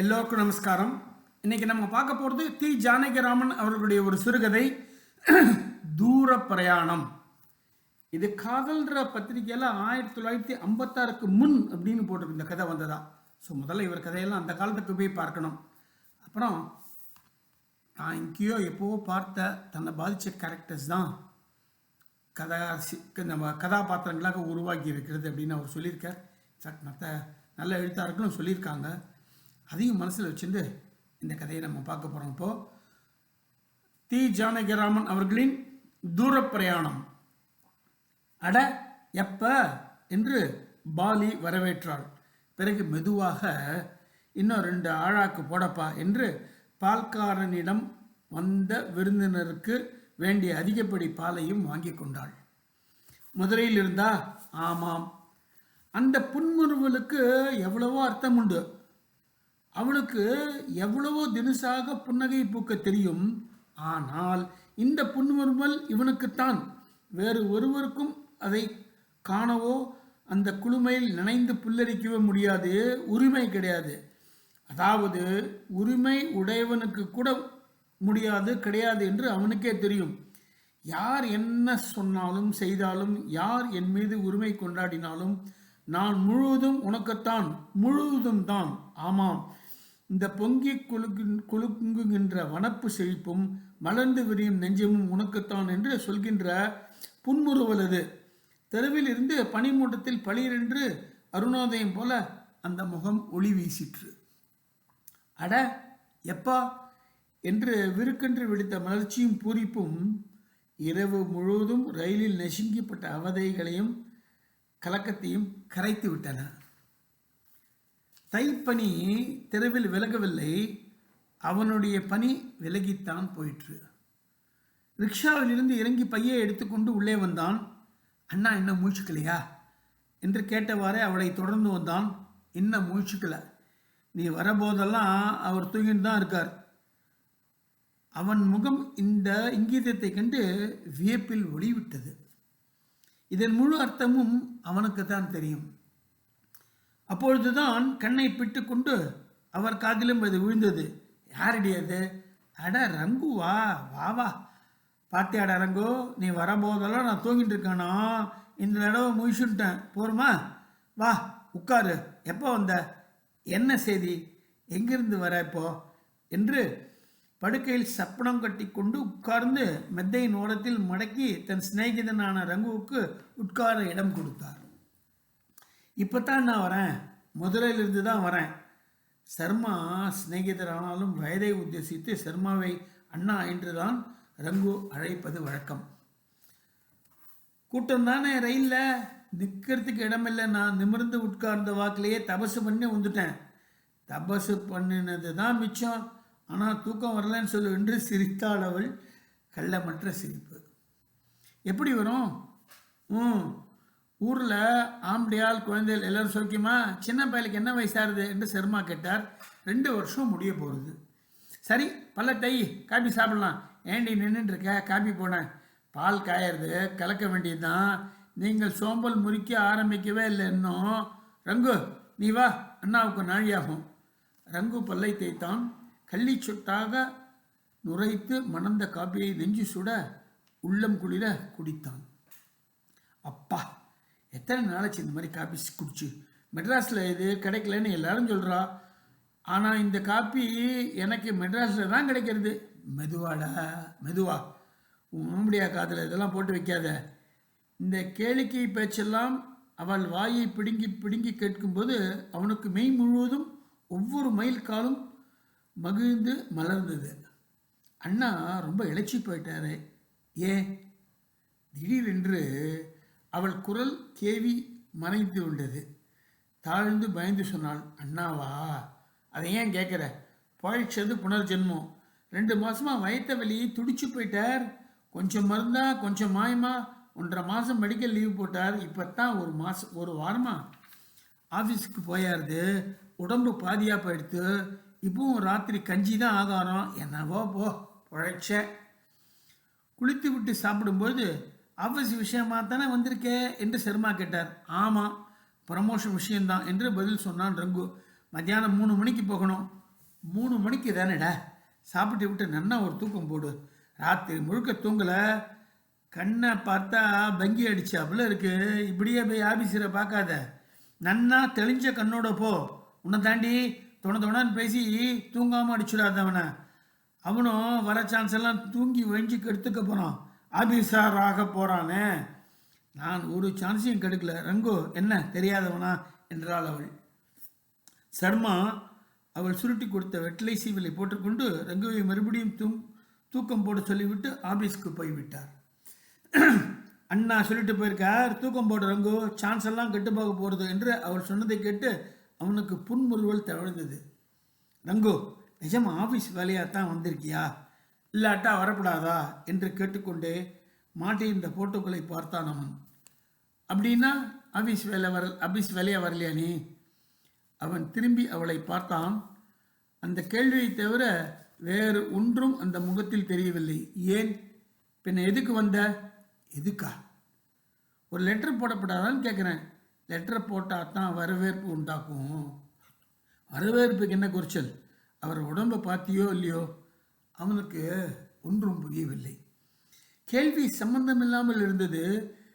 எல்லோருக்கும் நமஸ்காரம். இன்னைக்கு நம்ம பார்க்க போகிறது தி. ஜானகிராமன் அவர்களுடைய ஒரு சிறுகதை தூர பிரயாணம். இது காதல்ற பத்திரிக்கையில் ஆயிரத்தி தொள்ளாயிரத்தி ஐம்பத்தாறுக்கு முன் அப்படின்னு போட்டிருக்கு இந்த கதை வந்ததா. ஸோ முதல்ல இவர் கதையெல்லாம் அந்த காலத்துக்கு போய் பார்க்கணும். அப்புறம் நான் இங்கேயோ எப்போவோ பார்த்த தன்னை பாதித்த கேரக்டர்ஸ் தான் கதா நம்ம கதாபாத்திரங்களாக உருவாக்கி இருக்கிறது அப்படின்னு அவர் சொல்லியிருக்கார். சட் மற்ற நல்ல எழுத்தாளர்களும் சொல்லியிருக்காங்க. அதையும் மனசில் வச்சுட்டு இந்த கதையை நம்ம பார்க்க போகிறோம் இப்போது தி ஜானகிராமன் அவர்களின் தூரப்பிரயாணம். அட எப்ப? என்று பாலி வரவேற்றாள். பிறகு மெதுவாக இன்னும் ரெண்டு ஆழாக்கு போடப்பா என்று பால்காரனிடம் வந்த விருந்தினருக்கு வேண்டிய அதிகப்படி பாலையும் வாங்கி கொண்டாள். மதுரையில் இருந்தா ஆமாம். அந்த புன்முறுவலுக்கு எவ்வளவோ அர்த்தம் உண்டு அவளுக்கு எவ்வளவோ தினசாக புன்னகை பூக்க தெரியும். ஆனால் இந்த புன்முறுவல் இவனுக்குத்தான். வேறு ஒருவருக்கும் அதை காணவோ அந்த குழுமையில் நனைந்து புல்லரிக்கவே முடியாது. உரிமை கிடையாது. அதாவது உரிமை உடையவனுக்கு கூட முடியாது கிடையாது என்று அவனுக்கே தெரியும். யார் என்ன சொன்னாலும் செய்தாலும் யார் என் மீது உரிமை கொண்டாடினாலும் நான் முழுவதும் உனக்குத்தான் முழுவதும் தான். ஆமாம் இந்த பொங்கி குலுக்கு குலுங்குகின்ற வனப்பு செழிப்பும் மலர்ந்து விரியும் நெஞ்சமும் உனக்குத்தான் என்று சொல்கின்ற புன்முறுவல் அது தெருவில் இருந்து பனிமூட்டத்தில் பளிரென்று அருணோதயம் போல அந்த முகம் ஒளி வீசிற்று. அட எப்பா? என்று விருக்கென்று விடுத்த மலர்ச்சியும் பூரிப்பும் இரவு முழுவதும் ரயிலில் நெசுங்கிப்பட்ட அவதைகளையும் கலக்கத்தையும் கரைத்து விட்டன. தைப்பனி தெருவில் விலகவில்லை. அவனுடைய பனி விலகித்தான் போயிற்று. ரிக்ஷாவிலிருந்து இறங்கி பையை எடுத்துக்கொண்டு உள்ளே வந்தான். அண்ணா இன்னும் மூழ்ச்சிக்கலையா என்று கேட்டவாறே அவளை தொடர்ந்து வந்தான். இன்னும் மூழ்ச்சிக்கலை நீ வரபோதெல்லாம் அவர் தூங்கிட்டு தான் இருக்கார். அவன் முகம் இந்த இங்கீதத்தை கண்டு வியப்பில் ஒளிவிட்டது. இதன் முழு அர்த்தமும் அவனுக்கு தான் தெரியும். அப்பொழுதுதான் கண்ணை பிட்டு கொண்டு அவர் காதிலும் அது விழுந்தது. யாரடி அது? அட ரங்குவா வா வா. பாத்தியாடா ரங்கு நீ வரும்போதெல்லாம் நான் தூங்கிட்டு இருக்கானோ இந்த தடவை முழிச்சுட்டேன். போருமா? வா உட்காரு. எப்போ வந்த? என்ன செய்தி? எங்கிருந்து வர இப்போ? என்று படுக்கையில் சப்பனம் கட்டி கொண்டு உட்கார்ந்து மெத்தையின் ஓரத்தில் மடக்கி தன் சிநேகிதனான ரங்குவுக்கு உட்கார இடம் கொடுத்தார். இப்போ தான் நான் வரேன். முதலிலிருந்து தான் வரேன். சர்மா சிநேகிதர் ஆனாலும் வயதை உத்தேசித்து சர்மாவை அண்ணா என்றுதான் ரங்கு அழைப்பது வழக்கம். கூட்டம் தானே ரயிலில்? நிற்கிறதுக்கு இடமில்லை. நான் நிமிர்ந்து உட்கார்ந்த வாக்கிலேயே தபசு பண்ணி வந்துட்டேன் தபசு பண்ணினது தான் மிச்சம். ஆனால் தூக்கம் வரலன்னு சொல்லு என்று சிரித்தாள் அவள். கள்ளமற்ற சிரிப்பு. எப்படி வரும்? ம். ஊரில் ஆம்படியால் குழந்தைகள் எல்லாரும் சௌக்கியமா? சின்ன பயலுக்கு என்ன வயசாகுது என்று சர்மா கேட்டார். ரெண்டு வருஷம் முடிய போகிறது சரி பல்ல தை காபி சாப்பிடலாம். ஏண்டி நின்றுட்டுருக்க காபி போனேன் பால் காயறது கலக்க வேண்டியதுதான். நீங்கள் சோம்பல் முறிக்க ஆரம்பிக்கவே இல்லை இன்னும். ரங்கு நீ வா. அண்ணாவுக்கு நாழியாகும். ரங்கு பல்லை தேய்த்தான். கள்ளி சொட்டாக நுரைத்து மணந்த காப்பியை நெஞ்சு சுட உள்ளம் குளிர குடித்தான். அப்பா! எத்தனை நாளைச்சு இந்த மாதிரி காப்பி குடிச்சு? மெட்ராஸில் இது கிடைக்கலன்னு எல்லாரும் சொல்கிறா ஆனால் இந்த காப்பி எனக்கு மெட்ராஸில் தான் கிடைக்கிறது. மெதுவாடா மெதுவா. உம்முடியா காதில் இதெல்லாம் போட்டு வைக்காத. இந்த கேளிக்கை பேச்செல்லாம் அவள் வாயை பிடுங்கி பிடுங்கி கேட்கும்போது அவனுக்கு மெய் முழுவதும் ஒவ்வொரு மைல் காலும் மகிழ்ந்து மலர்ந்தது. அண்ணா ரொம்ப இழைச்சி போயிட்டாரு. ஏன்? திடீரென்று அவள் குரல் கேவி மறைந்து கொண்டது. தாழ்ந்து பயந்து சொன்னாள் அண்ணாவா அதை ஏன் கேட்குற? பழிச்சது புனர்ஜென்மம். ரெண்டு மாசமா வயத்த வெளியே துடிச்சு போயிட்டார். கொஞ்சம் மருந்தா கொஞ்சம் மாயமா? ஒன்றரை மாதம் மெடிக்கல் லீவ் போட்டார். இப்போ தான் ஒரு மாதம் ஒரு வாரமா? ஆஃபீஸுக்கு போயாருது. உடம்பு பாதியாக போயிடுத்து. இப்பவும் ராத்திரி கஞ்சி தான் ஆகாரம். என்னவோ போ பிழைச்ச. குளித்து விட்டு சாப்பிடும்போது ஆஃபீஸ் விஷயமா தானே வந்திருக்கே என்று சர்மா கேட்டார். ஆமாம் ப்ரமோஷன் விஷயம்தான் என்று பதில் சொன்னான் ரங்கு. மத்தியானம் மூணு மணிக்கு போகணும். மூணு மணிக்கு தானேடா? சாப்பிட்டு விட்டு நன்னா ஒரு தூக்கம் போடு. ராத்திரி முழுக்க தூங்கலை. கண்ணை பார்த்தா பங்கி அடிச்சாப்புல இருக்கு. இப்படியே போய் ஆபீஸரை பார்க்காத. நன்னா தெளிஞ்ச கண்ணோட போ. உன்னை தாண்டி தொண தொணன்னு பேசி தூங்காமல் அடிச்சிடாத அவனை. அவனும் வர சான்ஸ் எல்லாம் தூங்கி வழிஞ்சு கெடுத்துக்க போகிறான் ஆபீஸாராக போகிறானே நான் ஒரு சான்ஸையும் கெடுக்கல. ரங்கோ என்ன? தெரியாதவனா? என்றாள் அவள். சர்மா அவள் சுருட்டி கொடுத்த வெட்டிலை சீவலை போட்டுக்கொண்டு ரங்குவை மறுபடியும் தூங் தூக்கம் போட சொல்லிவிட்டு ஆபீஸ்க்கு போய்விட்டார். அண்ணா சொல்லிட்டு போயிருக்கார். தூக்கம் போட ரங்கு. சான்ஸ் எல்லாம் கெட்டு போக போகிறது என்று அவள் சொன்னதை கேட்டு அவனுக்கு புன்முறுவல் தவழ்ந்தது. ரங்கு நிஜம் ஆஃபீஸ் வேலையாக தான் வந்திருக்கியா? இல்லாட்டா வரப்படாதா? என்று கேட்டுக்கொண்டே மாட்டியிருந்த போட்டோக்களை பார்த்தான் அவன். அப்படின்னா ஆஃபீஸ் வேலை வர ஆஃபீஸ் வேலையா வரலையா நீ? அவன் திரும்பி அவளை பார்த்தான். அந்த கேள்வியை தவிர வேறு ஒன்றும் அந்த முகத்தில் தெரியவில்லை. ஏன்? பின்ன எதுக்கு வந்த? எதுக்கா? ஒரு லெட்டர் போடப்படாதான்னு கேட்குறேன் லெட்டர் போட்டால் தான் வரவேற்பு உண்டாக்கும். வரவேற்புக்கு என்ன குறைச்சல்? அவர் உடம்பை பார்த்தியோ இல்லையோ? அவனுக்கு ஒன்றும் புரியவில்லை. கேள்வி சம்பந்தமில்லாமல் இருந்தது.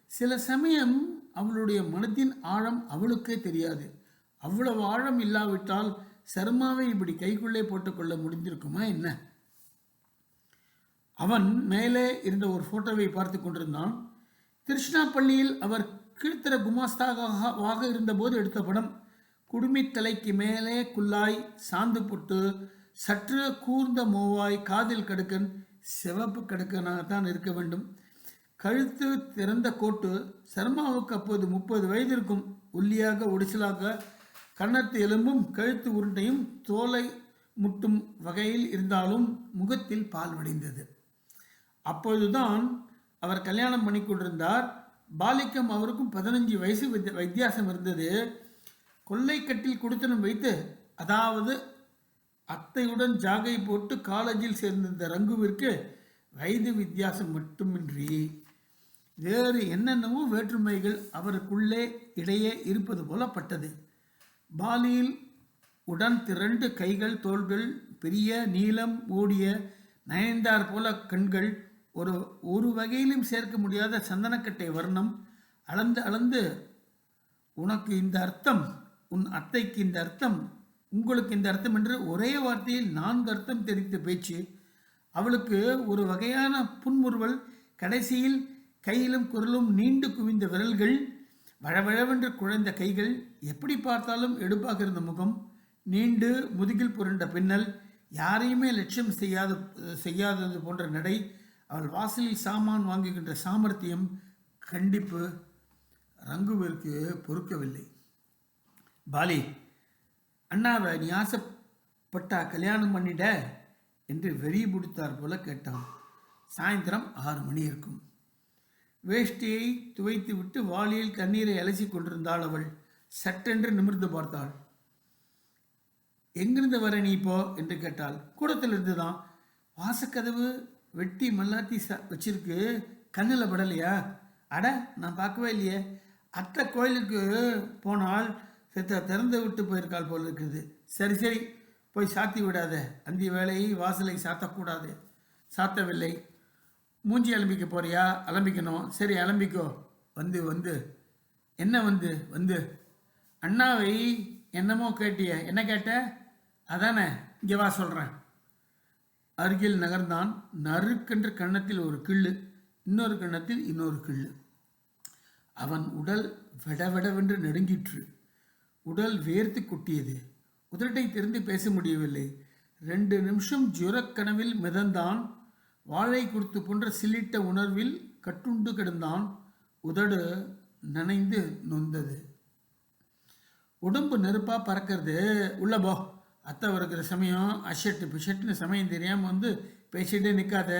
சில சமயம் அவளுடைய மனத்தின் ஆழம் அவளுக்கே தெரியாது. அவ்வளவு ஆழம் இல்லாவிட்டால் சர்மாவை இப்படி கைக்குள்ளே போட்டுக்கொள்ள முடிந்திருக்குமா என்ன? அவன் மேலே இருந்த ஒரு போட்டோவை பார்த்து கொண்டிருந்தான். திருஷ்ணாப்பள்ளியில் அவர் கீழ்த்தர குமாஸ்தாவாக இருந்தபோது எடுத்த படம் குடுமித் தலைக்கு மேலே குல்லாய் சாந்து புட்டு சற்று கூர்ந்த மோவாய் காதில் கடுக்கன் சிவப்பு கடுக்கனாகத்தான் இருக்க வேண்டும். கழுத்து திறந்த கோட்டு சர்மாவுக்கு அப்போது முப்பது வயது இருக்கும் ஒல்லியாக ஒடிசலாக கன்னத்து எலும்பும் கழுத்து உருண்டையும் தோலை முட்டும் வகையில் இருந்தாலும் முகத்தில் பால் வடிந்தது. அப்பொழுதுதான் அவர் கல்யாணம் பண்ணி கொண்டிருந்தார். பாலிக்கம் அவருக்கும் பதினஞ்சு வயசு வித்தியாசம் இருந்தது. கொள்ளைக்கட்டில் குடித்தனம் வைத்து அதாவது அத்தையுடன் ஜாகை போட்டு காலேஜில் சேர்ந்திருந்த ரங்குவிற்கு வயது வித்தியாசம் மட்டுமின்றி வேறு என்னென்னவோ வேற்றுமைகள் அவருக்குள்ளே இடையே இருப்பது போல பட்டது. பாலியில் உடன் திரண்டு கைகள் தோள்கள் பெரிய நீளம் ஓடிய நயன்தார் போல கண்கள் ஒரு ஒரு வகையிலும் சேர்க்க முடியாத சந்தனக்கட்டை வர்ணம். அளந்து அளந்து உனக்கு இந்த அர்த்தம் உன் அத்தைக்கு இந்த அர்த்தம் உங்களுக்கு இந்த அர்த்தம் என்று ஒரே வார்த்தையில் நான்கு அர்த்தம் தெரிவித்த பேச்சு அவளுக்கு ஒரு வகையான புன்முறுவல் கடைசியில் கையிலும் குரலும் நீண்டு குவிந்த விரல்கள் வழவழவென்று குழைந்த கைகள் எப்படி பார்த்தாலும் எடுப்பாக இருந்த முகம் நீண்டு முதுகில் புரண்ட பின்னல் யாரையுமே லட்சியம் செய்யாத செய்யாதது போன்ற நடை அவள் வாசலில் சாமான் வாங்குகின்ற சாமர்த்தியம் கண்டிப்பு ரங்குவிற்கு பொறுக்கவில்லை. பாலி அண்ணாவை நீ ஆசைப்பட்டா கல்யாணம் பண்ணிட என்று வெறி பிடித்தார் போல கேட்டான். சாயந்தரம் ஆறு மணி இருக்கும். வேஷ்டியை துவைத்து விட்டு வாளியில் தண்ணீரை அலசி கொண்டிருந்தாள் அவள். சட்டென்று நிமிர்ந்து பார்த்தாள். எங்கிருந்து வர நீ இப்போ? என்று கேட்டாள். கூடத்திலிருந்து தான் வாசக்கதவு வெட்டி மல்லாத்தி ச வச்சிருக்கு. கண்ணில் படலையா? அட நான் பார்க்கவே இல்லையே. அத்தை கோயிலுக்கு போனால் சித்த திறந்து விட்டு போயிருக்காள் போல் இருக்குது. சரி சரி போய் சாத்தி விடாத. அந்த வேலையை வாசலை சாத்தக்கூடாது. சாத்தவில்லை. மூஞ்சி அலம்பிக்க போறியா? அலம்பிக்கணும். சரி அலம்பிக்கோ. வந்து வந்து. என்ன வந்து வந்து? அண்ணாவை என்னமோ கேட்டிய. என்ன கேட்ட? அதானே இங்கே வா சொல்கிறேன் அருகில் நகர்ந்தான். நறுக்கென்று கன்னத்தில் ஒரு கிள்ளு. இன்னொரு கன்னத்தில் இன்னொரு கிள்ளு. அவன் உடல் விடவிடவென்று நெடுங்கிற்று. உடல் வேர்த்து கொட்டியது. உதட்டை திறந்து பேச முடியவில்லை. ரெண்டு நிமிஷம் ஜுரக்கனவில் மிதந்தான். வாழை கொடுத்து போன்ற சில்லிட்ட உணர்வில் கட்டுண்டு கிடந்தான். உதடு நனைந்து நொந்தது. உடம்பு நெருப்பாக பறக்கிறது. உள்ள போ. அத்தை வருகிற சமயம் அஷட்டு பிஷட்டுன்னு சமயம் தெரியாமல் வந்து பேசிகிட்டே நிற்காத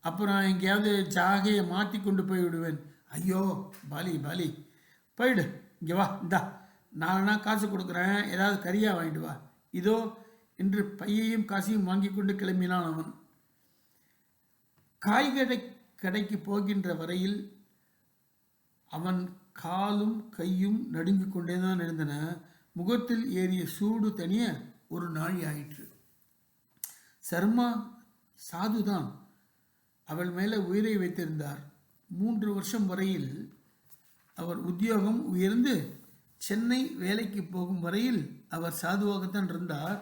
அப்புறம் எங்கேயாவது ஜாகையை மாற்றி கொண்டு போய் விடுவேன். ஐயோ பாலி பாலி. போயிடு. இங்கே வா இந்தா. நானா காசு கொடுக்குறேன். ஏதாவது கறியாக வாங்கிட்டு வா. இதோ என்று பையையும் காசையும் வாங்கி கொண்டு கிளம்பினான் அவன். காய்கறி கடைக்கு போகின்ற வரையில் அவன் காலும் கையும் நடுங்கிக் கொண்டே தான் இருந்தன. முகத்தில் ஏறிய சூடு தனிய ஒரு நாழி ஆயிற்று. சர்மா சாதுதான். அவள் மேலே உயிரை வைத்திருந்தார். மூன்று வருஷம் வரையில் அவர் உத்தியோகம் உயர்ந்து சென்னை வேலைக்கு போகும் வரையில் அவர் சாதுவாகத்தான் இருந்தார்.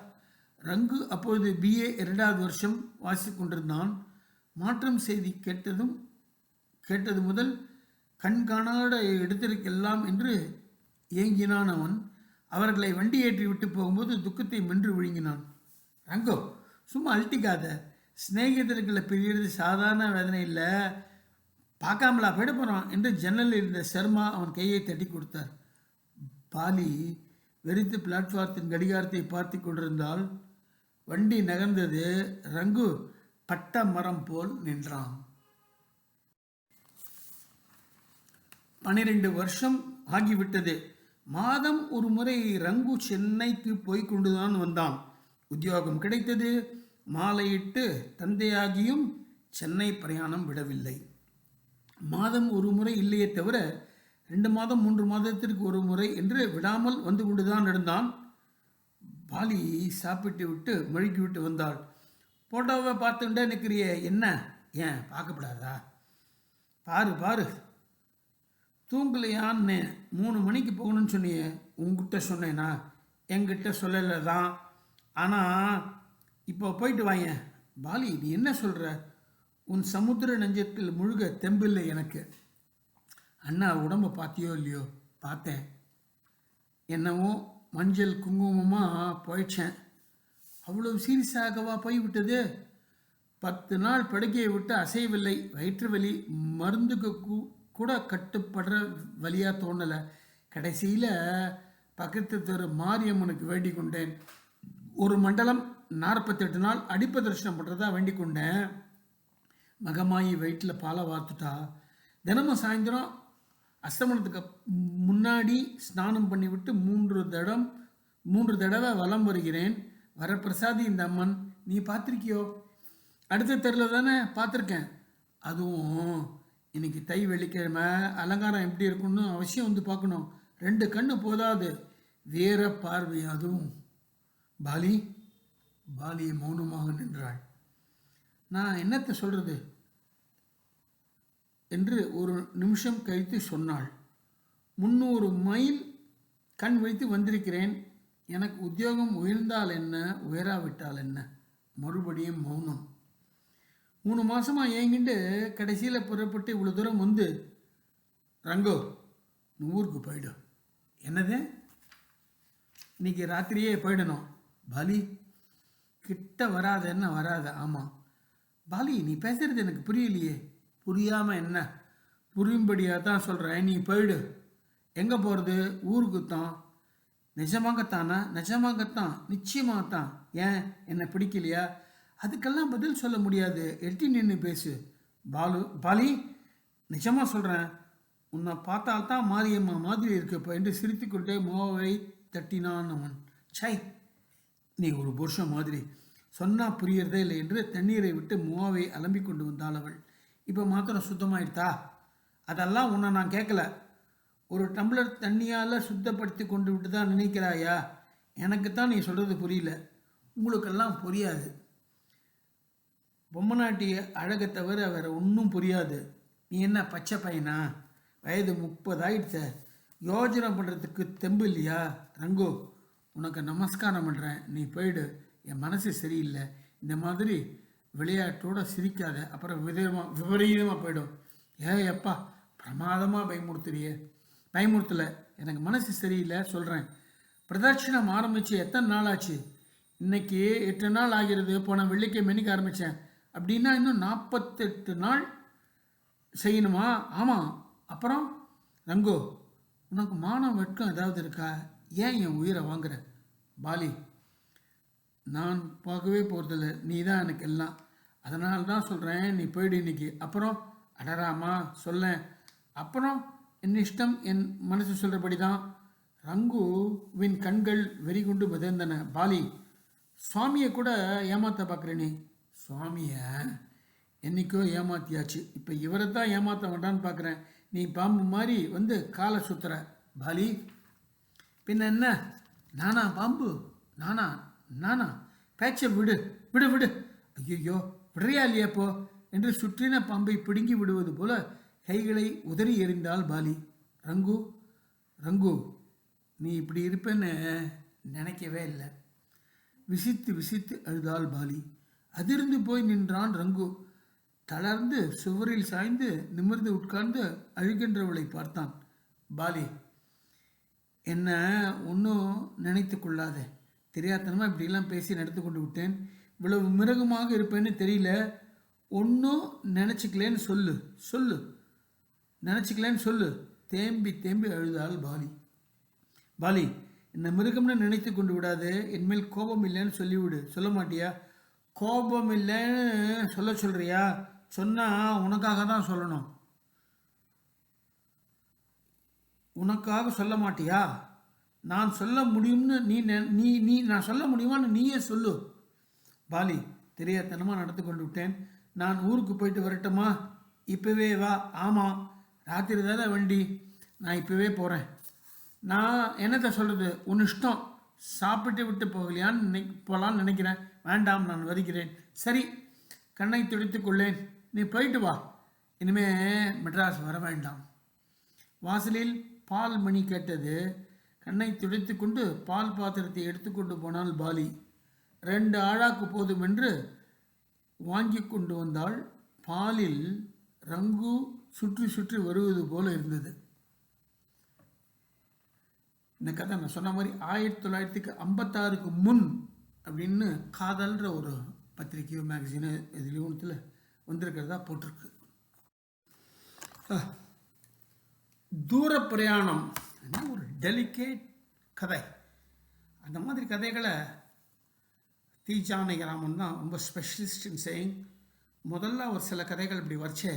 ரங்கு அப்பொழுது பிஏ இரண்டாவது வருஷம் வாசித்துக் கொண்டிருந்தான். மாற்றம் செய்தி கேட்டதும் கேட்டது முதல் கண்காணாட எடுத்திருக்கலாம் என்று ஏங்கினான் அவன். அவர்களை வண்டி ஏற்றி விட்டு போகும்போது துக்கத்தை மென்று விழுங்கினான். ரங்கோ சும்மா அழட்டிக்காத சிநேகிதர்களை பிரியறது சாதாரண வேதனை இல்லை. பார்க்காமலா போயிட போகிறான் என்று ஜன்னலில் இருந்த சர்மா அவன் கையை தட்டி கொடுத்தார். பாலி வெறித்து பிளாட்ஃபாரத்தின் கடிகாரத்தை பார்த்து கொண்டிருந்தால் வண்டி நகர்ந்தது ரங்கு பட்ட மரம் போல் நின்றான். பன்னிரெண்டு வருஷம் ஆகிவிட்டது. மாதம் ஒரு முறை ரங்கு சென்னைக்கு போய்கொண்டுதான் வந்தான். உத்தியோகம் கிடைத்தது. மாலையிட்டு தந்தையாகியும் சென்னை பிரயாணம் விடவில்லை. மாதம் ஒரு முறை இல்லையே தவிர ரெண்டு மாதம் மூன்று மாதத்திற்கு ஒரு முறை என்று விடாமல் வந்து கொண்டுதான் நடந்தான். பாலி சாப்பிட்டு விட்டு மழுக்கி விட்டு வந்தாள். போட்டோவை பார்த்துட்டே நிற்கிறியே என்ன? ஏன்? பார்க்கப்படாதா? பாரு பாரு. தூங்கலையான்னு மூணு மணிக்கு போகணும்னு சொன்னியே உங்ககிட்ட சொன்னேனா? என்கிட்ட சொல்லலை தான் ஆனால் இப்போ போயிட்டு வாங்க. பாலி நீ என்ன சொல்கிற உன் சமுத்திர நெஞ்சத்தில் முழுக தெம்பில்லை எனக்கு. அண்ணா உடம்பை பார்த்தியோ இல்லையோ? பார்த்தேன். என்னவோ மஞ்சள் குங்குமமாக போயிடுச்சேன். அவ்வளோ சீரியஸாகவா போய்விட்டது? பத்து நாள் படுக்கையை விட்டு அசையவில்லை. வயிற்று வலி மருந்துக்கு கூ- கூட கட்டுப்படுற வழியாக தோணலை. கடைசியில் பக்கத்து தெரு மாரியம்மனுக்கு வேண்டிக் கொண்டேன். ஒரு மண்டலம் நாற்பத்தெட்டு நாள் அடிப்ப தரிசனம் பண்ணுறதா வேண்டிக் கொண்டேன். மகமாயி வயிற்றில் பாலை வார்த்துட்டா. தினமும் சாயந்தரம் அஸ்தமனத்துக்கு முன்னாடி ஸ்நானம் பண்ணிவிட்டு மூன்று தடம் மூன்று தடவை வலம் வருகிறேன். வரப்பிரசாதி இந்த அம்மன். நீ பார்த்துருக்கியோ? அடுத்த தெருவில் தானே பார்த்துருக்கேன். அதுவும் இன்னைக்கு தை வெள்ளிக்கிழமை அலங்காரம் எப்படி இருக்குன்னு அவசியம் வந்து பார்க்கணும். ரெண்டு கண்ணு போதாது. வேற பார்வை அதுவும். பாலி பாலி மௌனமாக நின்றாள். நான் என்னத்தை சொல்கிறது என்று ஒரு நிமிஷம் கழித்து சொன்னாள். முன்னூறு மைல் கண் வைத்து வந்திருக்கிறேன். எனக்கு உத்தியோகம் உயர்ந்தால் என்ன உயராவிட்டால் என்ன? மறுபடியும் மௌனம். மூணு மாசமா ஏங்கிட்டு கடைசியில் புறப்பட்டு இவ்வளோ தூரம் வந்து ரங்கோ ஊருக்கு போயிடும் என்னது? இன்னைக்கு ராத்திரியே போயிடணும். பாலி? கிட்ட வராத என்ன வராத? ஆமாம் பாலி? நீ பேசுறது எனக்கு புரியலையே. புரியாமல் என்ன? புரியும்படியாக தான் சொல்கிறேன் நீ போயிடு. எங்கே போகிறது ஊருக்கு தான். நிஜமாகத்தானா? நிஜமாகத்தான். நிச்சயமாகத்தான். ஏன்? என்னை பிடிக்கலையா? அதுக்கெல்லாம் பதில் சொல்ல முடியாது. எட்டி நின்று பேசு. பாலு பாலி நிஜமாக சொல்கிறேன் உன்னை பார்த்தால்தான் மாரியம்மா மாதிரி இருக்கப்ப என்று சிரித்துக்கொண்டே மோவை தட்டினான் அவன். சை நீ ஒரு புருஷன் மாதிரி. சொன்னால் புரியறதே இல்லை என்று தண்ணீரை விட்டு மோவை அலம்பிக் கொண்டு வந்தாள் அவள். இப்போ மாத்திரம் சுத்தமாயிடுதா? அதெல்லாம் உன்னை நான் கேட்கல ஒரு டம்ளர் தண்ணியால் சுத்தப்படுத்தி கொண்டு விட்டு தான் நினைக்கிறாயா? எனக்கு தான் நீ சொல்கிறது புரியல. உங்களுக்கெல்லாம் புரியாது. பொம்மநாட்டி அழகை தவிர வேறு ஒன்றும் புரியாது. நீ என்ன பச்சை பையனா? வயது முப்பது ஆயிடுச்ச யோஜனை பண்ணுறதுக்கு தெம்பு இல்லையா? ரங்கோ உனக்கு நமஸ்காரம் பண்ணுறேன் நீ போயிடு. என் மனசு சரியில்லை. இந்த மாதிரி விளையாட்டோட சிரிக்காத அப்புறம் விதமாக விபரீதமாக போயிடும். ஏ எப்பா பிரமாதமாக பயமுறுத்துறியே. பயமுறுத்தலை. எனக்கு மனசு சரியில்லை சொல்கிறேன் பிரதட்சிணம் ஆரம்பித்து எத்தனை நாள் ஆச்சு? இன்னைக்கு எட்டு நாள் ஆகிறது. போன வெள்ளிக்கிழமை மணிக்கு ஆரம்பித்தேன் அப்படின்னா இன்னும் நாற்பத்தெட்டு நாள் செய்யணுமா? ஆமாம் அப்புறம்? ரங்கோ உனக்கு மானம் வெட்கம் ஏதாவது இருக்கா? ஏன் என் உயிரை வாங்குற? பாலி நான் பார்க்கவே போகிறதில்ல நீ தான் எனக்கு எல்லாம். அதனால தான் சொல்கிறேன் நீ போயிடு இன்னைக்கு. அப்புறம் அடராமா சொல்லேன். அப்புறம் என் இஷ்டம் என் மனசு சொல்கிறபடி தான் ரங்குவின் கண்கள் வெறிகுண்டு மிதந்தன பாலி சுவாமியை கூட ஏமாத்த பார்க்குறேனே சுவாமியை என்றைக்கோ ஏமாத்தியாச்சு. இப்போ இவரை தான் ஏமாற்ற வேண்டான்னு பார்க்குறேன் நீ பாம்பு மாதிரி வந்து காலை சுத்துற. பாலி பின்ன என்ன? நானா பாம்பு? நானா? நானா? பேச்சை விடு. விடு விடு. ஐயோ விடுறியா இல்லையாப்போ என்று சுற்றின பாம்பை பிடுங்கி விடுவது போல கைகளை உதறி எறிந்தாள் பாலி. ரங்கு ரங்கு நீ இப்படி இருப்பேன்னு நினைக்கவே இல்லை. விசித்து விசித்து அழுதாள் பாலி. அதிர்ந்து போய் நின்றான் ரங்கு. தளர்ந்து சுவரில் சாய்ந்து நிமிர்ந்து உட்கார்ந்து அழுகின்றவளை பார்த்தான் பாலி. என்ன ஒன்றும் நினைத்து கொள்ளாதே. தெரியாதனமாக இப்படிலாம் பேசி நடந்து கொண்டு விட்டேன். இவ்வளவு மிருகமாக இருப்பேன்னு தெரியல. ஒன்றும் நினச்சிக்கலேன்னு சொல்லு. சொல்லு. நினச்சிக்கலேன்னு சொல்லு. தேம்பி தேம்பி அழுதாள் பாலி. பாலி என்னை மிருகம்னு நினைத்து கொண்டு விடாது. என்மேல் கோபம் இல்லைன்னு சொல்லிவிடு. சொல்ல மாட்டியா? கோபம் இல்லைன்னு சொல்ல சொல்கிறியா சொன்னால் உனக்காக தான் சொல்லணும். உனக்காக சொல்ல மாட்டியா? நான் சொல்ல முடியும்னு நீ நெ- நீ நீ நான் சொல்ல முடியுமான்னு நீயே சொல்லு. பாலி தெரியாதனமாக நடந்து கொண்டு விட்டேன். நான் ஊருக்கு போயிட்டு வரட்டுமா? இப்போவே வா. ஆமாம் ராத்திரி தானே வண்டி. நான் இப்போவே போகிறேன் நான் என்னத்தை சொல்கிறது உன் இஷ்டம். சாப்பிட்டு விட்டு போகலையான்னு நினை போகலான்னு நினைக்கிறேன். வேண்டாம் நான் வருகிறேன் சரி. கண்ணை துடித்து கொள்ளேன். நீ போயிட்டு வா. இனிமே மெட்ராஸ் வர வேண்டாம். வாசலில் பால் மணி கேட்டது. கண்ணை துடைத்து கொண்டு பால் பாத்திரத்தை எடுத்துக்கொண்டு போனால் பாலி. ரெண்டு ஆழாக்கு போதும் என்று வாங்கி கொண்டு வந்தால் பாலில் ரங்கு சுற்றி சுற்றி வருவது போல இருந்தது. இந்த கதை நான் சொன்ன மாதிரி ஆயிரத்தி தொள்ளாயிரத்துக்கு ஐம்பத்தாறுக்கு முன் அப்படின்னு காதல்ன்ற ஒரு பத்திரிகையோ மேகசினோ இதுலேயும் ஒன்றுத்தில் வந்திருக்கிறதா போட்டிருக்கு. தூர பிரயாணம் என்ன ஒரு டெலிகேட் கதை. அந்த மாதிரி கதைகளை தீஜானகிராமன் தான் ரொம்ப ஸ்பெஷலிஸ்ட் இன் சேயிங் முதல்ல ஒரு சில கதைகள் இப்படி வரைச்சே.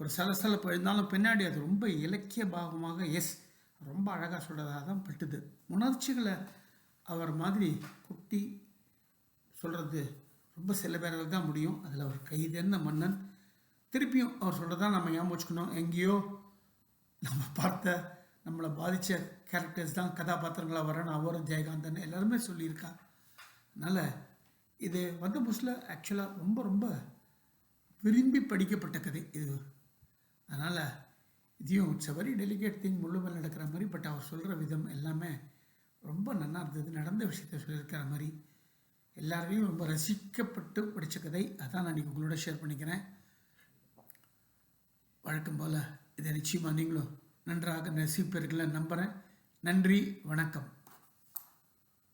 ஒரு சலசலப்பு இருந்தாலும் பின்னாடி அது ரொம்ப இலக்கிய பாகமாக எஸ் ரொம்ப அழகாக சொல்கிறதாக தான் பட்டுது. உணர்ச்சிகளை அவர் மாதிரி குட்டி சொல்கிறது ரொம்ப சில பேரால் தான் முடியும். அதில் அவர் கைதென்ன மன்னன். திருப்பியும் அவர் சொல்கிறதா நம்ம ஞாபகம் வச்சுக்கணும். எங்கேயோ நம்ம பார்த்த நம்மளை பாதித்த கேரக்டர்ஸ் தான் கதாபாத்திரங்களாக வரணும் அவரும் ஜெயகாந்தன் எல்லாருமே சொல்லியிருக்காங்க அதனால் இது வந்த புஸ்டில் ஆக்சுவலாக ரொம்ப ரொம்ப விரும்பி படிக்கப்பட்ட கதை இது. அதனால் இதையும் it's a very delicate thing முள்ளுமல் நடக்கிற மாதிரி பட் அவர் சொல்கிற விதம் எல்லாமே ரொம்ப நல்லா இருந்தது. நடந்த விஷயத்த சொல்லியிருக்கிற மாதிரி. எல்லாரையும் ரொம்ப ரசிக்கப்பட்டு படித்த கதை. அதான் நான் இன்றைக்கி உங்களோட ஷேர் பண்ணிக்கிறேன். வழக்கம் போல் இதை நிச்சயமாக நீங்களும் நன்றாக ரசிப்பீர்கள்னு நம்புகிறேன் நன்றி வணக்கம்.